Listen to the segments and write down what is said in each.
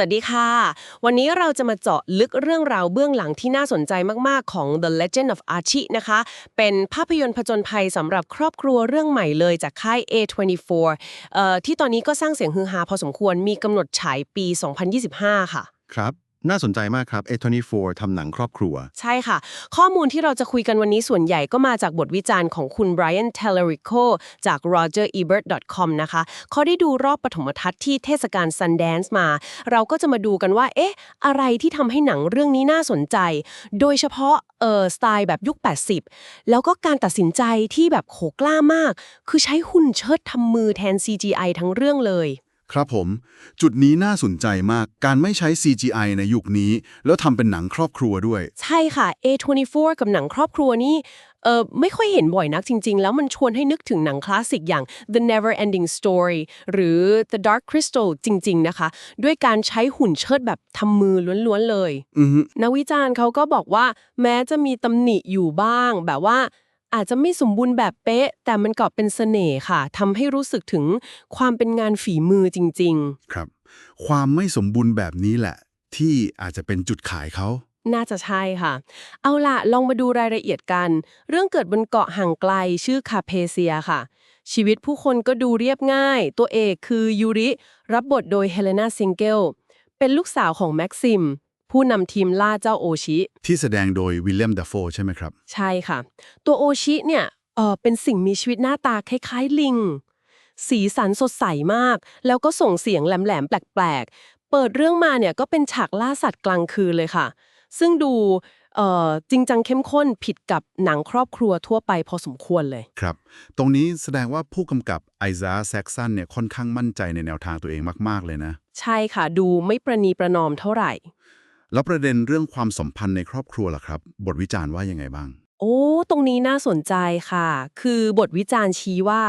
วัสดีค่ะ วันนี้เราจะมาเจาะลึกเรื่องราวเบื้องหลังที่น่าสนใจมาก ๆ ของ The Legend of Archie นะคะ เป็นภาพยนตร์ผจญภัยสำหรับครอบครัวเรื่องใหม่เลยจากค่าย A24 เอ่อที่ตอนนี้ก็สร้างเสียงฮือฮาพอสมควรมีกำหนดฉายปี 2025 ค่ะ ครับ น่าสนใจมากครับ A24 ทำหนังครอบครัว ใช่ค่ะ ข้อมูลที่เราจะคุยกันวันนี้ส่วนใหญ่ก็มาจากบทวิจารณ์ของคุณ Brian Tellerico จาก rogerebert.com นะคะเขาได้ดูรอบปฐมทัศน์ที่เทศกาล Sundance มา เราก็จะมาดูกันว่า เอ๊ะ อะไรที่ทำให้หนังเรื่องนี้น่าสนใจ โดยเฉพาะเออสไตล์แบบยุค 80 แล้วก็การตัดสินใจที่แบบโหกล้ามาก คือใช้หุ่นเชิดทำมือแทน CGI ทั้งเรื่องเลย ครับผม จุดนี้น่าสนใจมากการไม่ใช้ CGI ในยุคนี้ แล้วทำเป็นหนังครอบครัวด้วย ใช่ค่ะ A24 กับหนังครอบครัวนี่เออไม่ค่อยเห็นบ่อยนักจริง ๆ แล้วมันชวนให้นึกถึงหนังคลาสสิกอย่าง The Never Ending Story หรือ The Dark Crystal จริง ๆ นะคะ ด้วยการใช้หุ่นเชิดแบบทำมือล้วน ๆ เลยอือฮึนักวิจารณ์เขาก็บอกว่าแม้จะมีตำหนิอยู่บ้างแบบว่า อาจจะไม่สมบูรณ์แบบเป๊ะ แต่มันก็เป็นเสน่ห์ค่ะทำให้รู้สึกถึงความเป็นงานฝีมือจริง ๆ ครับ ความไม่สมบูรณ์แบบนี้แหละ ที่อาจจะเป็นจุดขายเขา น่าจะใช่ค่ะ เอาล่ะ ลองมาดูรายละเอียดกัน เรื่องเกิดบนเกาะห่างไกลชื่อคาเพเซียค่ะ ชีวิตผู้คนก็ดูเรียบง่าย ตัวเอกคือยูริ รับบทโดยเฮเลนาซิงเกลเป็นลูกสาวของแม็กซิม ผู้นำทีมล่าเจ้าโอชิ ที่แสดงโดยวิลเลียมดัฟโฟใช่ไหมครับ ใช่ค่ะ ตัวโอชิเนี่ยเออเป็นสิ่งมีชีวิตหน้าตาคล้ายๆลิง สีสันสดใสมาก แล้วก็ส่งเสียงแหลมๆแปลกๆ เปิดเรื่องมาเนี่ยก็เป็นฉากล่าสัตว์กลางคืนเลยค่ะ ซึ่งดูเอ่อจริงจังเข้มข้นผิดกับหนังครอบครัวทั่วไปพอสมควรเลย ครับ ตรงนี้แสดงว่าผู้กำกับไอซาแซกซันเนี่ยค่อนข้างมั่นใจในแนวทางตัวเองมาก ๆ เลยนะ ใช่ค่ะ ดูไม่ประนีประนอมเท่าไหร่ แล้วประเด็นเรื่องความสัมพันธ์ในครอบครัวล่ะครับ บทวิจารณ์ว่ายังไงบ้าง โอ้ ตรงนี้น่าสนใจค่ะ คือบทวิจารณ์ชี้ว่า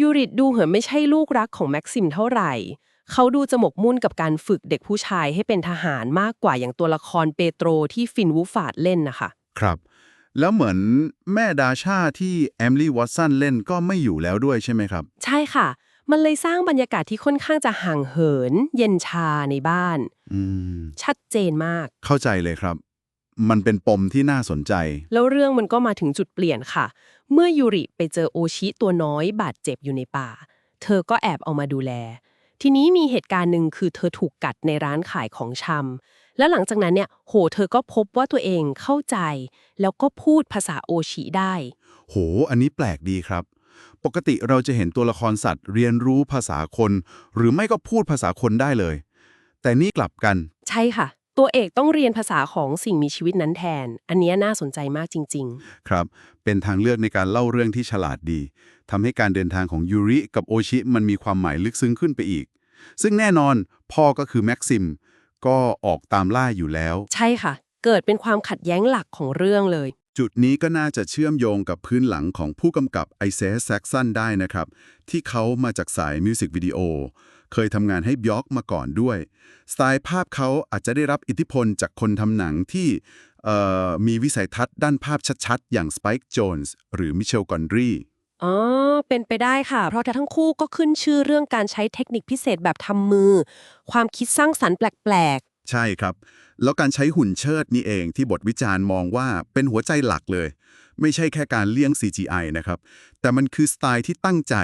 ยูริตดูเหมือนไม่ใช่ลูกรักของแม็กซิมเท่าไหร่ เขาดูจะหมกมุ่นกับการฝึกเด็กผู้ชายให้เป็นทหารมากกว่าอย่างตัวละครเปโตรที่ฟินวูฟาดเล่นนะคะ ครับ แล้วเหมือนแม่ดาชาที่แอมลี่วอตสันเล่นก็ไม่อยู่แล้วด้วยใช่ไหมครับ ใช่ค่ะ มันเลยสร้างบรรยากาศที่ค่อนข้างจะห่างเหิน เย็นชาในบ้าน อืม ชัดเจนมาก เข้าใจเลยครับ มันเป็นปมที่น่าสนใจ แล้วเรื่องมันก็มาถึงจุดเปลี่ยนค่ะ เมื่อยูริไปเจอโอชิตัวน้อยบาดเจ็บอยู่ในป่า เธอก็แอบเอามาดูแล ทีนี้มีเหตุการณ์หนึ่งคือเธอถูกกัดในร้านขายของชำแล้วหลังจากนั้นเนี่ย โห เธอก็พบว่าตัวเองเข้าใจ แล้วก็พูดภาษาโอชิได้ โห อันนี้แปลกดีครับ ปกติเราจะเห็นตัวละครสัตว์ เรียนรู้ภาษาคน หรือไม่ก็พูดภาษาคนได้เลย แต่นี่กลับกัน ใช่ค่ะ ตัวเอกต้องเรียนภาษาของสิ่งมีชีวิตนั้นแทน อันเนี้ยน่าสนใจมากจริง ๆ ครับ เป็นทางเลือกในการเล่าเรื่องที่ฉลาดดีทำให้การเดินทางของยูริกับโอชิมันมีความหมายลึกซึ้งขึ้นไปอีก ซึ่งแน่นอนพ่อก็คือแม็กซิมก็ออกตามล่าอยู่แล้ว ใช่ค่ะ เกิดเป็นความขัดแย้งหลักของเรื่องเลย จุดนี้ก็น่าจะเชื่อมโยงกับพื้นหลังของผู้กำกับไอเซสแซกซันได้นะครับ ที่เขามาจากสายมิวสิกวิดีโอ เคยทำงานให้บยอกมาก่อนด้วย สไตล์ภาพเขาอาจจะได้รับอิทธิพลจากคนทำหนังที่มีวิสัยทัศน์ด้านภาพชัดๆ อย่างสไปค์โจนส์หรือมิเชลกอนรีอ๋อ เป็นไปได้ค่ะ เพราะทั้งคู่ก็ขึ้นชื่อเรื่องการใช้เทคนิคพิเศษแบบทำมือ ความคิดสร้างสรรค์แปลก ใช่ครับ แล้วการใช้หุ่นเชิดนี่เองที่บทวิจารณ์มองว่าเป็นหัวใจหลักเลย ไม่ใช่แค่การเลี่ยง CGI นะครับ แต่มันคือสไตล์ที่ตั้งใจ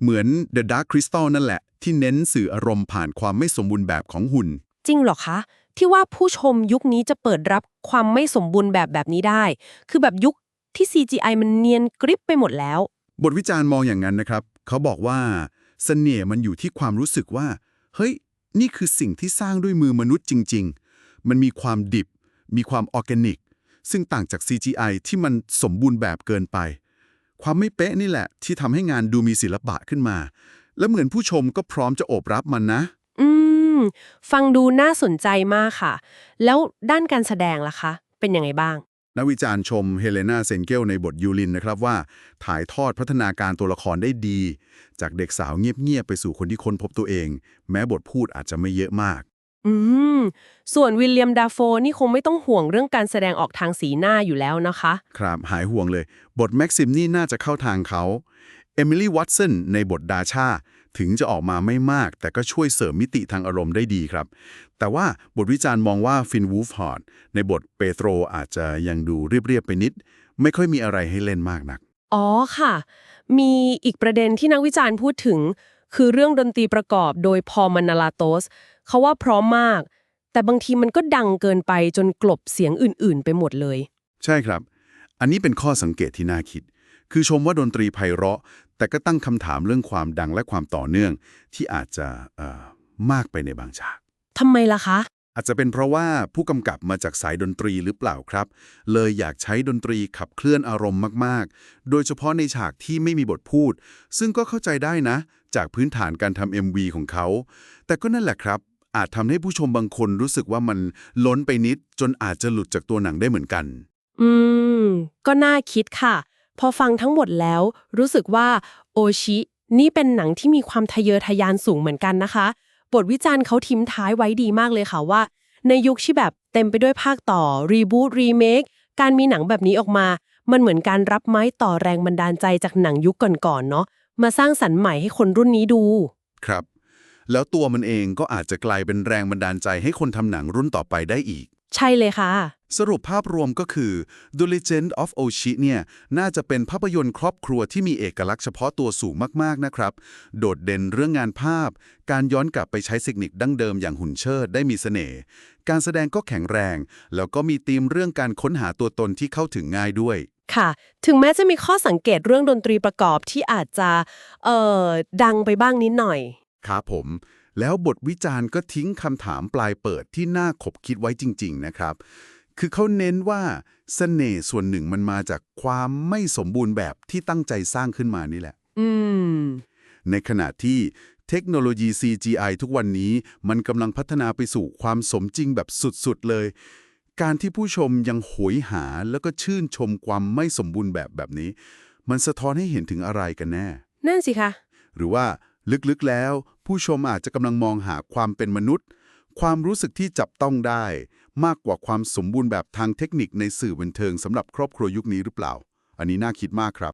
เหมือน The Dark Crystal นั่นแหละ ที่เน้นสื่ออารมณ์ผ่านความไม่สมบูรณ์แบบของหุ่นๆจริงเหรอคะ ที่ว่าผู้ชมยุคนี้จะเปิดรับความไม่สมบูรณ์แบบแบบนี้ได้ คือแบบยุคที่ CGI มันเนียนกริบไปหมดแล้ว บทวิจารณ์มองอย่างนั้นนะครับ เขาบอกว่าเสน่ห์มันอยู่ที่ความรู้สึกว่า เฮ้ย นี่คือสิ่งที่สร้างด้วยมือมนุษย์จริง ๆ มันมีความดิบ มีความออร์แกนิก ซึ่งต่างจาก CGI ที่มันสมบูรณ์แบบเกินไป ความไม่เป๊ะนี่แหละ ที่ทำให้งานดูมีศิลปะขึ้นมา และเหมือนผู้ชมก็พร้อมจะโอบรับมันนะ อืม ฟังดูน่าสนใจมากค่ะ แล้วด้านการแสดงล่ะคะ เป็นยังไงบ้าง นักวิจารณ์ชมเฮเลนาเซนเกลในบทยูรินนะครับว่า ถ่ายทอดพัฒนาการตัวละครได้ดี จากเด็กสาวเงียบ ๆ ไปสู่คนที่ค้นพบตัวเอง แม้บทพูดอาจจะไม่เยอะมาก อืม ส่วนวิลเลียมดาโฟนี่คงไม่ต้องห่วงเรื่องการแสดงออกทางสีหน้าอยู่แล้วนะคะ ครับ หายห่วงเลย บทแม็กซิมนี่น่าจะเข้าทางเขา เอมิลี่วัตสันในบทดาชาถึงจะออกมาไม่มาก แต่ก็ช่วยเสริมมิติทางอารมณ์ได้ดีครับ แต่ว่าบทวิจารณ์มองว่าฟินวูฟฮอร์ดในบทเปโตรอาจจะยังดูเรียบๆไปนิด ไม่ค่อยมีอะไรให้เล่นมากนัก อ๋อค่ะ มีอีกประเด็นที่นักวิจารณ์พูดถึง คือเรื่องดนตรีประกอบโดยพอลมานาลาโตสเขาว่าพร้อมมาก แต่บางทีมันก็ดังเกินไปจนกลบเสียงอื่น ๆ ไปหมดเลย ใช่ครับ อันนี้เป็นข้อสังเกตที่น่าคิด คือชมว่าดนตรีไพเราะ แต่ก็ตั้งคำถามเรื่องความดังและความต่อเนื่องที่อาจจะเอ่อมากไปในบางฉากทำไมล่ะคะ อาจจะเป็นเพราะว่าผู้กำกับมาจากสายดนตรีหรือเปล่าครับ เลยอยากใช้ดนตรีขับเคลื่อนอารมณ์มาก ๆ โดยเฉพาะในฉากที่ไม่มีบทพูด ซึ่งก็เข้าใจได้นะ จากพื้นฐานการทำ MV ของเขา แต่ก็นั่นแหละครับ อาจทำให้ผู้ชมบางคนรู้สึกว่ามันล้นไปนิด จนอาจจะหลุดจากตัวหนังได้เหมือนกัน อืม ก็น่าคิดค่ะ พอฟังทั้งหมดแล้ว รู้สึกว่าโอชิ นี่เป็นหนังที่มีความทะเยอทะยานสูงเหมือนกันนะคะ บทวิจารณ์เขาทิ้มท้ายไว้ดีมากเลยค่ะว่า ในยุคที่แบบเต็มไปด้วยภาคต่อรีบูตรีเมคการมีหนังแบบนี้ออกมา มันเหมือนการรับไม้ต่อแรงบันดาลใจจากหนังยุคก่อนๆเนาะมาสร้างสรรค์ใหม่ให้คนรุ่นนี้ดู ครับ แล้วตัวมันเองก็อาจจะกลายเป็นแรงบันดาลใจให้คนทำหนังรุ่นต่อไปได้อีก ใช่เลยค่ะ สรุปภาพรวมก็คือ The Legend of Oshi เนี่ย น่าจะเป็นภาพยนตร์ครอบครัวที่มีเอกลักษณ์เฉพาะตัวสูงมากๆนะครับ โดดเด่นเรื่องงานภาพ การย้อนกลับไปใช้เทคนิคดั้งเดิมอย่างหุ่นเชิดได้มีเสน่ห์ การแสดงก็แข็งแรง แล้วก็มีธีมเรื่องการค้นหาตัวตนที่เข้าถึงง่ายด้วยค่ะ ถึงแม้จะมีข้อสังเกตเรื่องดนตรีประกอบที่อาจจะ เอ่อ ดังไปบ้างนิดหน่อย ครับผม แล้วบทวิจารณ์ก็ทิ้งคำถามปลายเปิดที่น่าขบคิดไว้จริง ๆ นะครับ คือเขาเน้นว่าเสน่ห์ส่วนหนึ่งมันมาจากความไม่สมบูรณ์แบบที่ตั้งใจสร้างขึ้นมานี่แหละ อืม ในขณะที่เทคโนโลยี CGI ทุกวันนี้มันกำลังพัฒนาไปสู่ความสมจริงแบบสุดๆเลย การที่ผู้ชมยังโหยหาแล้วก็ชื่นชมความไม่สมบูรณ์แบบแบบนี้ มันสะท้อนให้เห็นถึงอะไรกันแน่ นั่นสิคะ หรือว่าลึกๆแล้ว ผู้ชมอาจจะกำลังมองหาความเป็นมนุษย์ ความรู้สึกที่จับต้องได้ มากกว่าความสมบูรณ์แบบทางเทคนิคในสื่อบันเทิงสำหรับครอบครัวยุคนี้หรือเปล่า อันนี้น่าคิดมากครับ